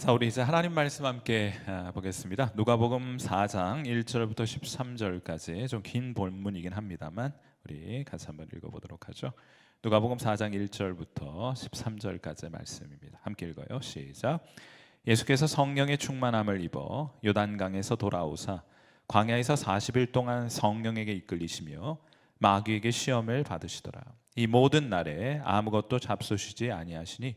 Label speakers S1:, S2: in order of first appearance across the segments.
S1: 자, 우리 이제 하나님 말씀 함께 아, 보겠습니다. 누가복음 4장 1절부터 13절까지 좀 긴 본문이긴 합니다만 우리 같이 한번 읽어보도록 하죠. 누가복음 4장 1절부터 13절까지의 말씀입니다. 함께 읽어요. 시작. 예수께서 성령의 충만함을 입어 요단강에서 돌아오사 광야에서 40일 동안 성령에게 이끌리시며 마귀에게 시험을 받으시더라. 이 모든 날에 아무것도 잡수시지 아니하시니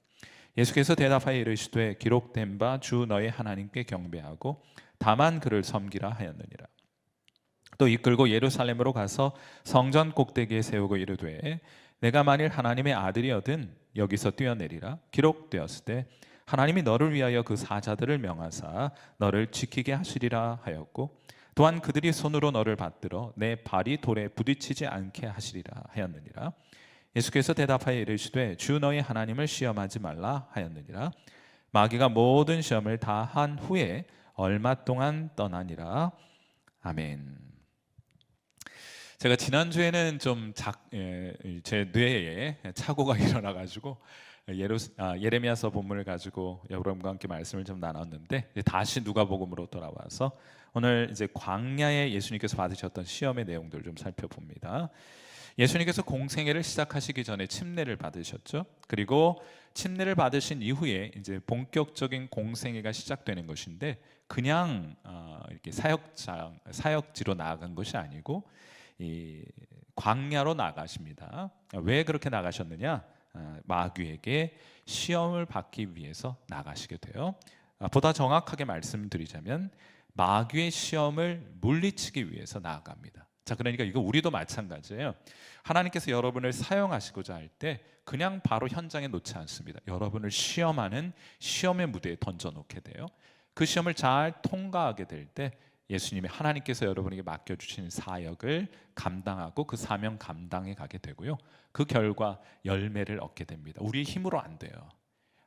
S1: 예수께서 대답하여 이르시되 기록된 바 주 너의 하나님께 경배하고 다만 그를 섬기라 하였느니라. 또 이끌고 예루살렘으로 가서 성전 꼭대기에 세우고 이르되 내가 만일 하나님의 아들이어든 여기서 뛰어내리라 기록되었을 때 하나님이 너를 위하여 그 사자들을 명하사 너를 지키게 하시리라 하였고 또한 그들이 손으로 너를 받들어 내 발이 돌에 부딪히지 않게 하시리라 하였느니라. 예수께서 대답하여 이르시되 주 너희 하나님을 시험하지 말라 하였느니라 마귀가 모든 시험을 다 한 후에 얼마 동안 떠나니라 아멘. 제가 지난 주에는 좀제 뇌에 착오가 일어나 가지고 예루, 아, 예레미야서 본문을 가지고 여러분과 함께 말씀을 좀 나눴는데 다시 누가복음으로 돌아와서 오늘 이제 광야에 예수님께서 받으셨던 시험의 내용들을 좀 살펴봅니다. 예수님께서 공생애를 시작하시기 전에 침례를 받으셨죠. 그리고 침례를 받으신 이후에 이제 본격적인 공생애가 시작되는 것인데 그냥 어, 이렇게 사역장 사역지로 나아간 것이 아니고 이 광야로 나가십니다. 왜 그렇게 나가셨느냐? 어, 마귀에게 시험을 받기 위해서 나가시게 돼요. 아, 보다 정확하게 말씀드리자면 마귀의 시험을 물리치기 위해서 나아갑니다. 자, 그러니까 이거 우리도 마찬가지예요. 하나님께서 여러분을 사용하시고자 할 때 그냥 바로 현장에 놓지 않습니다. 여러분을 시험하는 시험의 무대에 던져 놓게 돼요. 그 시험을 잘 통과하게 될 때 예수님이 하나님께서 여러분에게 맡겨 주신 사역을 감당하고 그 사명 감당해 가게 되고요. 그 결과 열매를 얻게 됩니다. 우리 힘으로 안 돼요.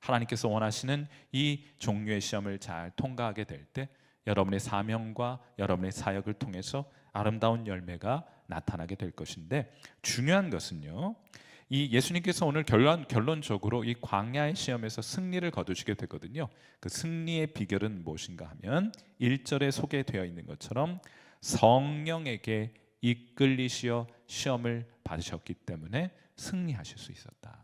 S1: 하나님께서 원하시는 이 종류의 시험을 잘 통과하게 될 때 여러분의 사명과 여러분의 사역을 통해서 아름다운 열매가 나타나게 될 것인데 중요한 것은요. 이 예수님께서 오늘 결론 결론적으로 이 광야의 시험에서 승리를 거두시게 되거든요. 그 승리의 비결은 무엇인가 하면 1절에 소개되어 있는 것처럼 성령에게 이끌리시어 시험을 받으셨기 때문에 승리하실 수 있었다.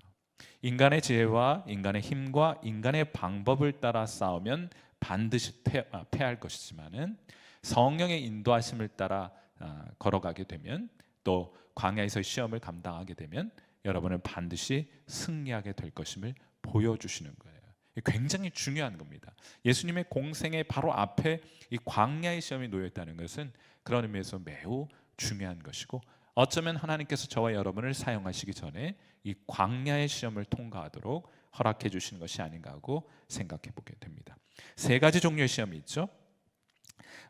S1: 인간의 지혜와 인간의 힘과 인간의 방법을 따라 싸우면 반드시 패, 아, 패할 것이지만은 성령의 인도하심을 따라 아, 걸어가게 되면 또 광야에서 시험을 감당하게 되면 여러분은 반드시 승리하게 될 것임을 보여주시는 거예요. 굉장히 중요한 겁니다. 예수님의 공생의 바로 앞에 이 광야의 시험이 놓여 있다는 것은 그런 의미에서 매우 중요한 것이고 어쩌면 하나님께서 저와 여러분을 사용하시기 전에 이 광야의 시험을 통과하도록 허락해 주시는 것이 아닌가 하고 생각해 보게 됩니다. 세 가지 종류의 시험이 있죠.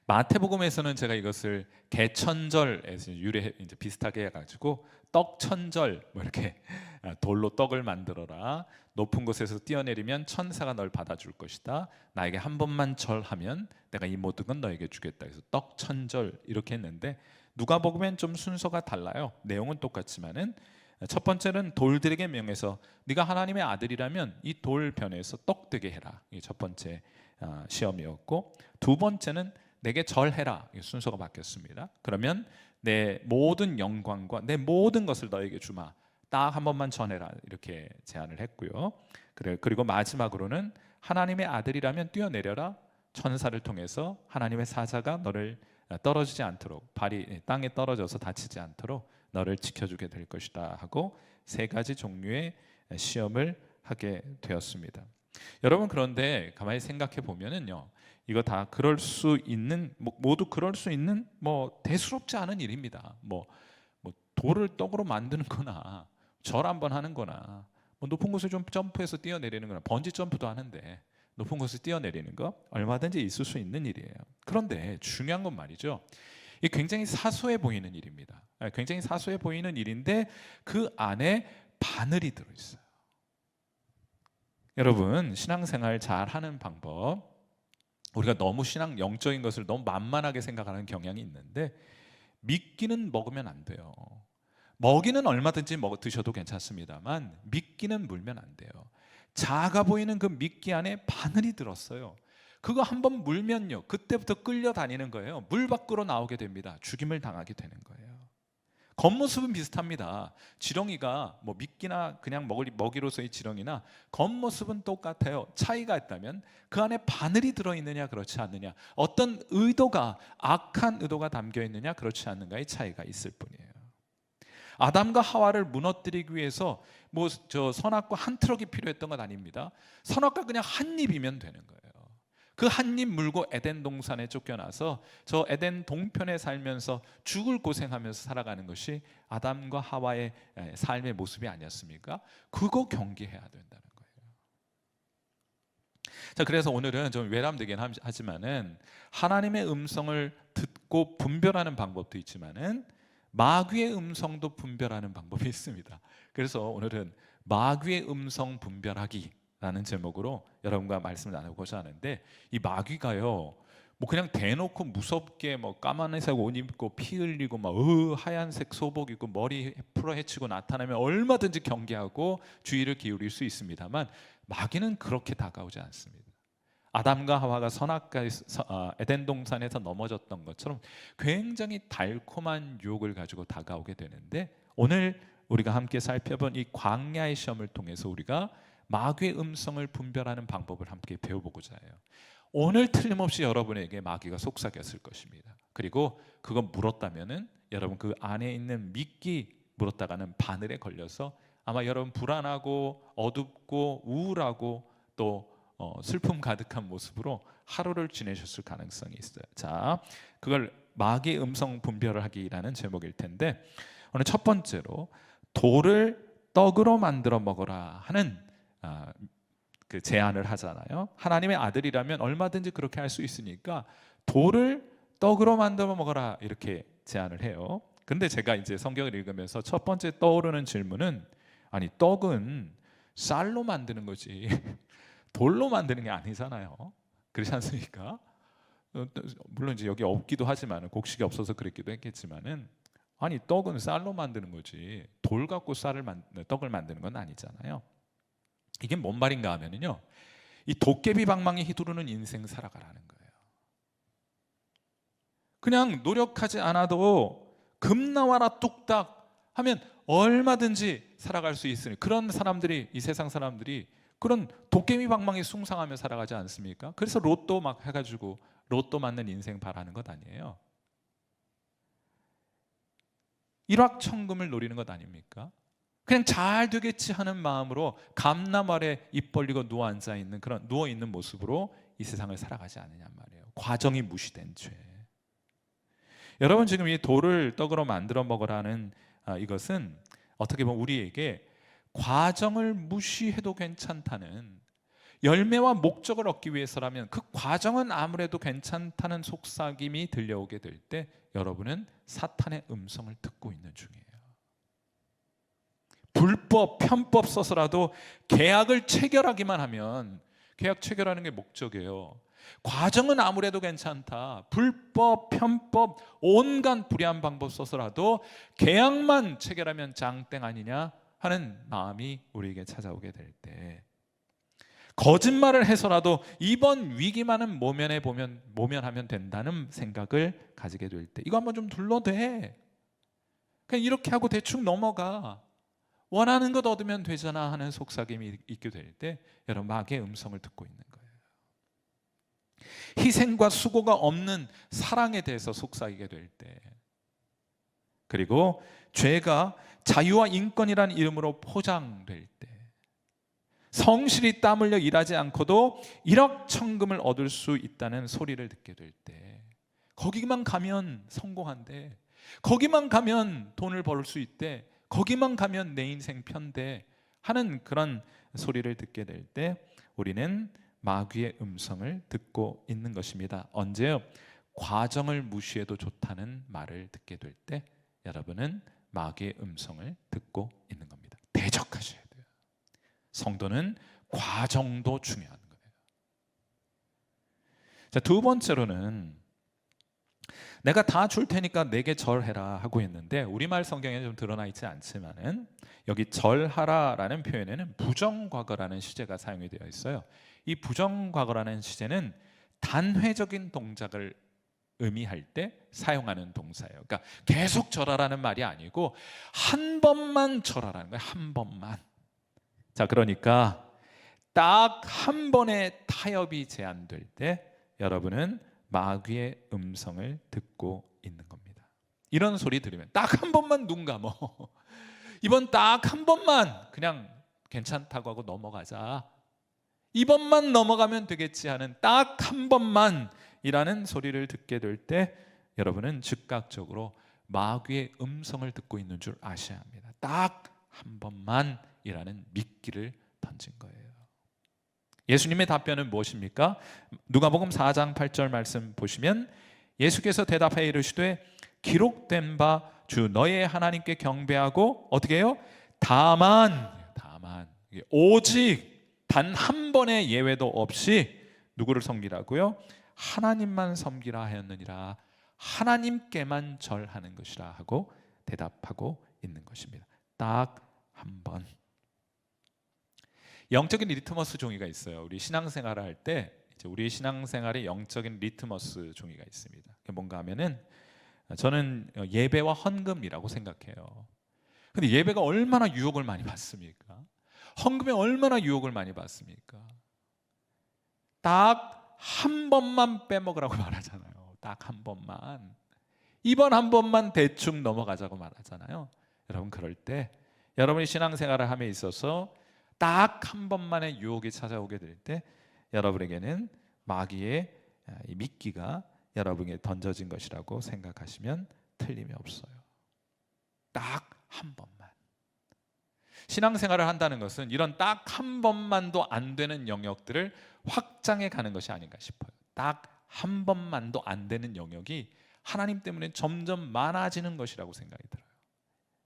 S1: 마태복음에서는 제가 이것을 개천절에서 유래 이제 비슷하게 해가지고 떡천절 뭐 이렇게 아, 돌로 떡을 만들어라 높은 곳에서 뛰어내리면 천사가 널 받아줄 것이다 나에게 한 번만 절하면 내가 이 모든 건 너에게 주겠다 그래서 떡천절 이렇게 했는데 누가 보면 좀 순서가 달라요 내용은 똑같지만은 첫 번째는 돌들에게 명해서 네가 하나님의 아들이라면 이 돌 변에서 떡 되게 해라 이게 첫 번째 아, 시험이었고 두 번째는 내게 절해라. 순서가 바뀌었습니다. 그러면 내 모든 영광과 내 모든 것을 너에게 주마. 딱 한 번만 전해라. 이렇게 제안을 했고요. 그리고 마지막으로는 하나님의 아들이라면 뛰어내려라. 천사를 통해서 하나님의 사자가 너를 떨어지지 않도록 발이 땅에 떨어져서 다치지 않도록 너를 지켜주게 될 것이다 하고 세 가지 종류의 시험을 하게 되었습니다. 여러분 그런데 가만히 생각해 보면은요. 이거 다 그럴 수 있는 뭐, 모두 그럴 수 있는 뭐 대수롭지 않은 일입니다. 뭐, 뭐 돌을 떡으로 만드는 거나 절 한번 하는 거나 뭐 높은 곳에 좀 점프해서 뛰어내리는 거나 번지 점프도 하는데 높은 곳을 뛰어내리는 거 얼마든지 있을 수 있는 일이에요. 그런데 중요한 건 말이죠. 이 굉장히 사소해 보이는 일입니다. 아, 굉장히 사소해 보이는 일인데 그 안에 바늘이 들어 있어요. 여러분 신앙생활 잘 하는 방법 우리가 너무 신앙 영적인 것을 너무 만만하게 생각하는 경향이 있는데 미끼는 먹으면 안 돼요. 먹이는 얼마든지 먹 드셔도 괜찮습니다만 미끼는 물면 안 돼요. 작아 보이는 그 미끼 안에 바늘이 들었어요. 그거 한 번 물면요. 그때부터 끌려다니는 거예요. 물 밖으로 나오게 됩니다. 죽임을 당하게 되는 거예요. 겉모습은 비슷합니다. 지렁이가 뭐 미끼나 그냥 먹을 먹이로서의 지렁이나 겉모습은 똑같아요. 차이가 있다면 그 안에 바늘이 들어 있느냐 그렇지 않느냐, 어떤 의도가 악한 의도가 담겨 있느냐 그렇지 않는가의 차이가 있을 뿐이에요. 아담과 하와를 무너뜨리기 위해서 뭐 저 선악과 한 트럭이 필요했던 건 아닙니다. 선악과 그냥 한 입이면 되는 거예요. 그 한 입 물고 에덴 동산에 쫓겨나서 저 에덴 동편에 살면서 죽을 고생하면서 살아가는 것이 아담과 하와의 에, 삶의 모습이 아니었습니까? 그거 경계해야 된다는 거예요. 자, 그래서 오늘은 좀 외람되긴 함- 하지만은 하나님의 음성을 듣고 분별하는 방법도 있지만은 마귀의 음성도 분별하는 방법이 있습니다. 그래서 오늘은 마귀의 음성 분별하기 라는 제목으로 여러분과 말씀을 나누고자 하는데 이 마귀가요. 뭐 그냥 대놓고 무섭게 뭐 까만색 옷 입고 피 흘리고 막 으, 하얀색 소복 입고 머리 풀어 헤치고 나타나면 얼마든지 경계하고 주의를 기울일 수 있습니다만 마귀는 그렇게 다가오지 않습니다. 아담과 하와가 선악과 아, 에덴 동산에서 넘어졌던 것처럼 굉장히 달콤한 유혹을 가지고 다가오게 되는데 오늘 우리가 함께 살펴본 이 광야의 시험을 통해서 우리가 마귀의 음성을 분별하는 방법을 함께 배워보고자 해요. 오늘 틀림없이 여러분에게 마귀가 속삭였을 것입니다. 그리고 그건 물었다면은 여러분 그 안에 있는 미끼 물었다가는 바늘에 걸려서 아마 여러분 불안하고 어둡고 우울하고 또 어, 슬픔 가득한 모습으로 하루를 지내셨을 가능성이 있어요. 자, 그걸 마귀의 음성 분별을 하기라는 제목일 텐데 오늘 첫 번째로 돌을 떡으로 만들어 먹어라 하는 아, 그 제안을 하잖아요. 하나님의 아들이라면 얼마든지 그렇게 할 수 있으니까 돌을 떡으로 만들어 먹어라 이렇게 제안을 해요. 근데 제가 이제 성경을 읽으면서 첫 번째 떠오르는 질문은 아니 떡은 쌀로 만드는 거지 돌로 만드는 게 아니잖아요. 그렇지 않습니까? 어, 물론 이제 여기 없기도 하지만 곡식이 없어서 그랬기도 했겠지만은 아니 떡은 쌀로 만드는 거지 돌 갖고 쌀을 만 떡을 만드는 건 아니잖아요. 이게 뭔 말인가 하면은요. 이 도깨비 방망이 휘두르는 인생 살아가라는 거예요. 그냥 노력하지 않아도 금 나와라 뚝딱 하면 얼마든지 살아갈 수 있으니 그런 사람들이 이 세상 사람들이 그런 도깨비 방망이 숭상하며 살아가지 않습니까? 그래서 로또 막 해가지고 로또 맞는 인생 바라는 것 아니에요. 일확천금을 노리는 것 아닙니까? 그냥 잘 되겠지 하는 마음으로 감남 아래 입 벌리고 누워 앉아 있는 그런 누워 있는 모습으로 이 세상을 살아가지 않느냐 말이에요. 과정이 무시된 죄. 여러분 지금 이 돌을 떡으로 만들어 먹으라는 아, 이것은 어떻게 보면 우리에게 과정을 무시해도 괜찮다는 열매와 목적을 얻기 위해서라면 그 과정은 아무래도 괜찮다는 속삭임이 들려오게 될 때 여러분은 사탄의 음성을 듣고 있는 중이에요. 불법, 편법 써서라도 계약을 체결하기만 하면 계약 체결하는 게 목적이에요. 과정은 아무래도 괜찮다. 불법, 편법, 온갖 불의한 방법 써서라도 계약만 체결하면 장땡 아니냐 하는 마음이 우리에게 찾아오게 될 때 거짓말을 해서라도 이번 위기만은 모면해 보면 모면하면 된다는 생각을 가지게 될 때 이거 한번 좀 둘러대. 그냥 이렇게 하고 대충 넘어가. 원하는 것 얻으면 되잖아 하는 속삭임이 있게 될 때 여러분 마귀의 음성을 듣고 있는 거예요. 희생과 수고가 없는 사랑에 대해서 속삭이게 될 때. 그리고 죄가 자유와 인권이라는 이름으로 포장될 때. 성실히 땀 흘려 일하지 않고도 1억 천금을 얻을 수 있다는 소리를 듣게 될 때. 거기만 가면 성공한대 거기만 가면 돈을 벌 수 있대 거기만 가면 내 인생 편대 하는 그런 소리를 듣게 될 때 우리는 마귀의 음성을 듣고 있는 것입니다. 언제요? 과정을 무시해도 좋다는 말을 듣게 될 때 여러분은 마귀의 음성을 듣고 있는 겁니다. 대적하셔야 돼요. 성도는 과정도 중요한 거예요. 자, 두 번째로는 내가 다 줄 테니까 내게 절해라 하고 있는데 우리말 성경에 좀 드러나 있지 않지만은 여기 절하라라는 표현에는 부정과거라는 시제가 사용이 되어 있어요. 이 부정과거라는 시제는 단회적인 동작을 의미할 때 사용하는 동사예요. 그러니까 계속 절하라는 말이 아니고 한 번만 절하라는 거예요. 한 번만. 자, 그러니까 딱 한 번의 타협이 제한될 때 여러분은 마귀의 음성을 듣고 있는 겁니다. 이런 소리 들으면 딱 한 번만 눈 감어. 이번 딱 한 번만 그냥 괜찮다고 하고 넘어가자. 이번만 넘어가면 되겠지 하는 딱 한 번만이라는 소리를 듣게 될 때 여러분은 즉각적으로 마귀의 음성을 듣고 있는 줄 아셔야 합니다. 딱 한 번만이라는 미끼를 던진 거예요. 예수님의 답변은 무엇입니까? 누가복음 4장 8절 말씀 보시면 예수께서 대답하여 이르시되 기록된 바 주 너의 하나님께 경배하고 어떻게 해요? 다만 다만 오직 단 한 번의 예외도 없이 누구를 섬기라고요? 하나님만 섬기라 하였느니라 하나님께만 절하는 것이라 하고 대답하고 있는 것입니다. 딱 한 번. 영적인 리트머스 종이가 있어요. 우리 신앙생활을 할 때 우리 신앙생활의 영적인 리트머스 종이가 있습니다. 그게 뭔가 하면은 저는 예배와 헌금이라고 생각해요. 근데 예배가 얼마나 유혹을 많이 받습니까? 헌금에 얼마나 유혹을 많이 받습니까? 딱 한 번만 빼먹으라고 말하잖아요. 딱 한 번만. 이번 한 번만 대충 넘어가자고 말하잖아요. 여러분 그럴 때 여러분이 신앙생활을 함에 있어서 딱 한 번만의 유혹이 찾아오게 될 때 여러분에게는 마귀의 이 미끼가 여러분에게 던져진 것이라고 생각하시면 틀림이 없어요. 딱 한 번만. 신앙생활을 한다는 것은 이런 딱 한 번만도 안 되는 영역들을 확장해 가는 것이 아닌가 싶어요. 딱 한 번만도 안 되는 영역이 하나님 때문에 점점 많아지는 것이라고 생각이 들어요.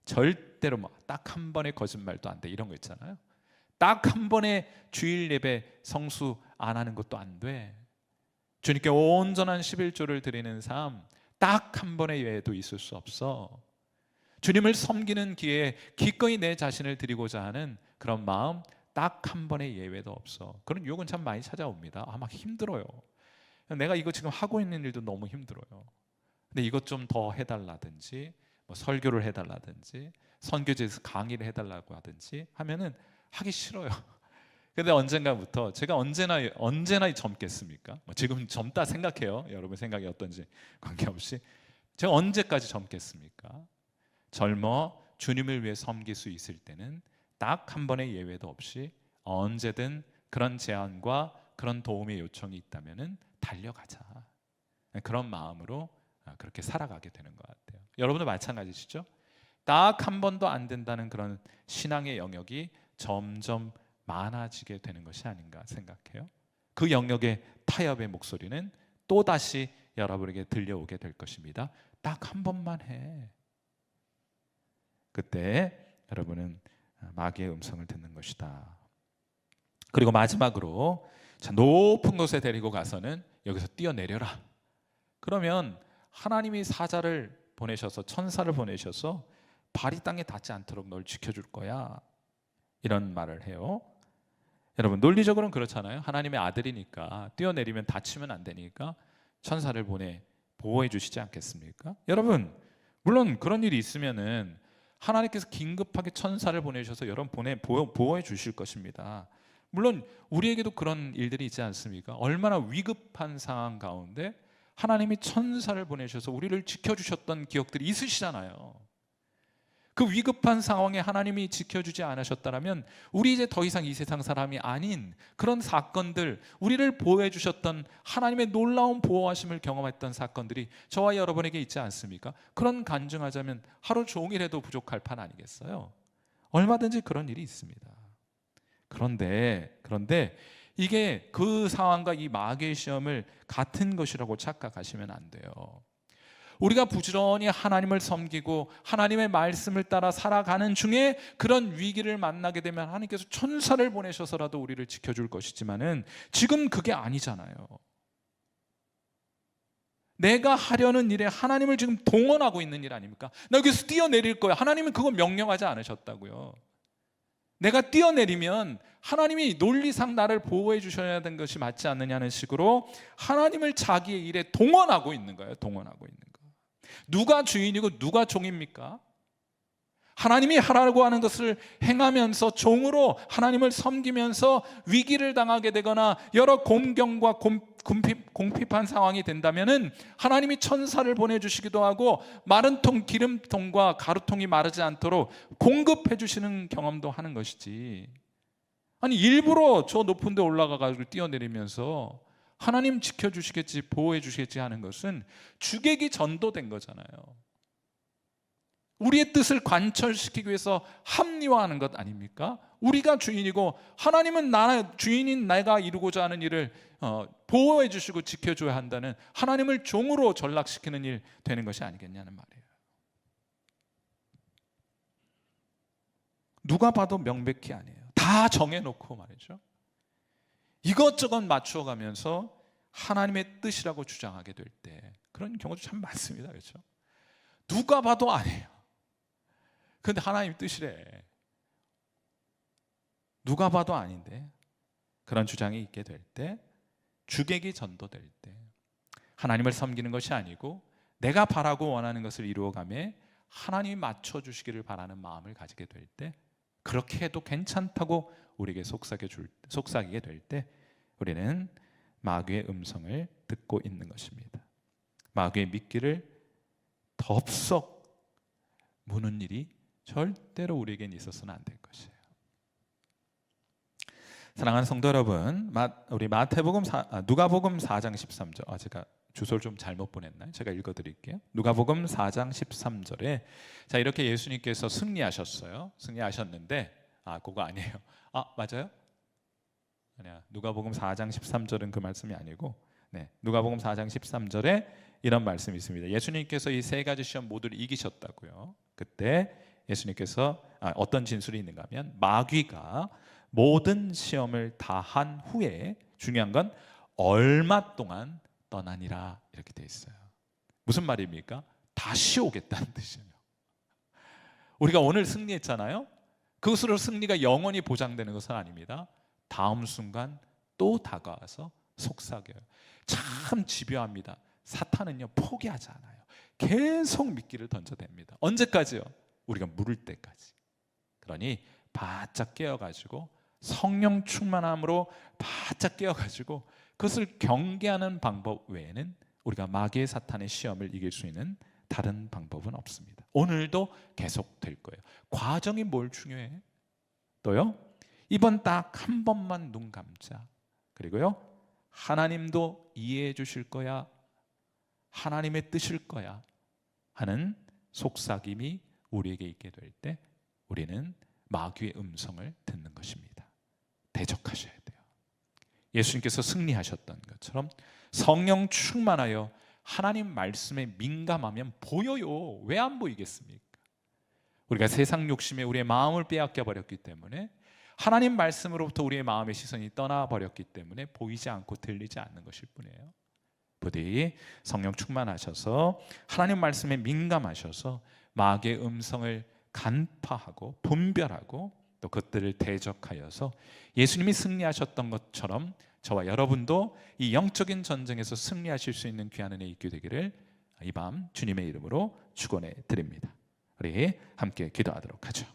S1: 절대로 뭐딱한 번의 거짓말도 안 돼. 이런 거 있잖아요. 딱 한 번의 주일 예배 성수 안 하는 것도 안 돼. 주님께 온전한 11조를 드리는 삶 딱 한 번의 예외도 있을 수 없어. 주님을 섬기는 기회에 기꺼이 내 자신을 드리고자 하는 그런 마음 딱 한 번의 예외도 없어. 그런 유혹은 참 많이 찾아옵니다. 아, 막 힘들어요. 내가 이거 지금 하고 있는 일도 너무 힘들어요. 근데 이것 좀 더 해달라든지, 뭐 설교를 해달라든지, 선교제에서 강의를 해달라고 하든지 하면은 하기 싫어요. 근데 언젠가부터 제가 언제나 언제나 젊겠습니까? 뭐 지금 젊다 생각해요. 여러분 생각이 어떤지 관계없이 제가 언제까지 젊겠습니까? 젊어 주님을 위해 섬길 수 있을 때는 딱 한 번의 예외도 없이 언제든 그런 제안과 그런 도움의 요청이 있다면은 달려가자. 그런 마음으로 그렇게 살아가게 되는 것 같아요. 여러분도 마찬가지시죠? 딱 한 번도 안 된다는 그런 신앙의 영역이 점점 많아지게 되는 것이 아닌가 생각해요. 그 영역의 타협의 목소리는 또 다시 여러분에게 들려오게 될 것입니다. 딱 한 번만 해. 그때 여러분은 마귀의 음성을 듣는 것이다. 그리고 마지막으로 자, 높은 곳에 데리고 가서는 여기서 뛰어내려라. 그러면 하나님이 사자를 보내셔서 천사를 보내셔서 발이 땅에 닿지 않도록 널 지켜줄 거야. 이런 말을 해요. 여러분 논리적으로는 그렇잖아요. 하나님의 아들이니까 뛰어내리면 다치면 안 되니까 천사를 보내 보호해 주시지 않겠습니까? 여러분 물론 그런 일이 있으면은 하나님께서 긴급하게 천사를 보내셔서 여러분 보내 보호해 주실 것입니다. 물론 우리에게도 그런 일들이 있지 않습니까? 얼마나 위급한 상황 가운데 하나님이 천사를 보내셔서 우리를 지켜주셨던 기억들이 있으시잖아요. 그 위급한 상황에 하나님이 지켜주지 않으셨다면 우리 이제 더 이상 이 세상 사람이 아닌 그런 사건들, 우리를 보호해 주셨던 하나님의 놀라운 보호하심을 경험했던 사건들이 저와 여러분에게 있지 않습니까? 그런 간증하자면 하루 종일 해도 부족할 판 아니겠어요? 얼마든지 그런 일이 있습니다. 그런데 그런데 이게 그 상황과 이 마귀의 시험을 같은 것이라고 착각하시면 안 돼요. 우리가 부지런히 하나님을 섬기고 하나님의 말씀을 따라 살아가는 중에 그런 위기를 만나게 되면 하나님께서 천사를 보내셔서라도 우리를 지켜줄 것이지만은 지금 그게 아니잖아요. 내가 하려는 일에 하나님을 지금 동원하고 있는 일 아닙니까? 나 여기서 뛰어내릴 거야. 하나님은 그거 명령하지 않으셨다고요. 내가 뛰어내리면 하나님이 논리상 나를 보호해 주셔야 되는 것이 맞지 않느냐는 식으로 하나님을 자기의 일에 동원하고 있는 거예요. 동원하고 있는 거. 누가 주인이고 누가 종입니까? 하나님이 하라고 하는 것을 행하면서 종으로 하나님을 섬기면서 위기를 당하게 되거나 여러 공경과 공, 공핍, 공핍한 상황이 된다면은 하나님이 천사를 보내주시기도 하고 마른 통 기름통과 가루통이 마르지 않도록 공급해 주시는 경험도 하는 것이지 아니 일부러 저 높은 데 올라가 가지고 뛰어내리면서 하나님 지켜주시겠지 보호해 주시겠지 하는 것은 주객이 전도된 거잖아요 우리의 뜻을 관철시키기 위해서 합리화하는 것 아닙니까? 우리가 주인이고 하나님은 나 주인인 내가 이루고자 하는 일을 어, 보호해 주시고 지켜줘야 한다는 하나님을 종으로 전락시키는 일 되는 것이 아니겠냐는 말이에요. 누가 봐도 명백히 아니에요. 다 정해놓고 말이죠. 이것저것 맞추어가면서 하나님의 뜻이라고 주장하게 될 때 그런 경우도 참 많습니다. 그렇죠? 누가 봐도 아니에요. 근데 하나님 뜻이래. 누가 봐도 아닌데 그런 주장이 있게 될 때 주객이 전도될 때 하나님을 섬기는 것이 아니고 내가 바라고 원하는 것을 이루어가며 하나님이 맞춰 주시기를 바라는 마음을 가지게 될 때 그렇게 해도 괜찮다고 우리에게 속삭여 줄 속삭이게 될 때 우리는 마귀의 음성을 듣고 있는 것입니다. 마귀의 미끼를 덥석 무는 일이 절대로 우리에겐 있어서는 안 될 것이에요. 사랑하는 성도 여러분, 마, 우리 마태복음 사, 아, 누가복음 4장 13절. 아 제가 주소를 좀 잘못 보냈나요? 제가 읽어 드릴게요. 누가복음 4장 13절에 자 이렇게 예수님께서 승리하셨어요. 승리하셨는데 아 그거 아니에요. 아 맞아요? 아니야. 누가복음 4장 13절은 그 말씀이 아니고 네 누가복음 4장 13절에 이런 말씀이 있습니다. 예수님께서 이 세 가지 시험 모두를 이기셨다고요. 그때 예수님께서 아, 어떤 진술이 있는가 하면 마귀가 모든 시험을 다 한 후에 중요한 건 얼마 동안 떠나니라 이렇게 돼 있어요. 무슨 말입니까? 다시 오겠다는 뜻이에요. 우리가 오늘 승리했잖아요. 그것으로 승리가 영원히 보장되는 것은 아닙니다. 다음 순간 또 다가와서 속삭여요. 참 집요합니다. 사탄은요 포기하지 않아요. 계속 미끼를 던져댑니다. 언제까지요? 우리가 물을 때까지. 그러니 바짝 깨어가지고 성령 충만함으로 바짝 깨어가지고 그것을 경계하는 방법 외에는 우리가 마귀의 사탄의 시험을 이길 수 있는 다른 방법은 없습니다. 오늘도 계속 될 거예요. 과정이 뭘 중요해? 또요? 이번 딱 한 번만 눈 감자. 그리고요. 하나님도 이해해 주실 거야. 하나님의 뜻일 거야. 하는 속삭임이 우리에게 있게 될 때 우리는 마귀의 음성을 듣는 것입니다. 대적하셔야 돼요. 예수님께서 승리하셨던 것처럼 성령 충만하여 하나님 말씀에 민감하면 보여요. 왜 안 보이겠습니까? 우리가 세상 욕심에 우리의 마음을 빼앗겨 버렸기 때문에 하나님 말씀으로부터 우리의 마음의 시선이 떠나 버렸기 때문에 보이지 않고 들리지 않는 것일 뿐이에요. 부디 성령 충만하셔서 하나님 말씀에 민감하셔서 마귀의 음성을 간파하고 분별하고 또 그것들을 대적하여서 예수님이 승리하셨던 것처럼 저와 여러분도 이 영적인 전쟁에서 승리하실 수 있는 귀한 은혜 있게 되기를 이 밤 주님의 이름으로 축원해 드립니다. 우리 함께 기도하도록 하죠.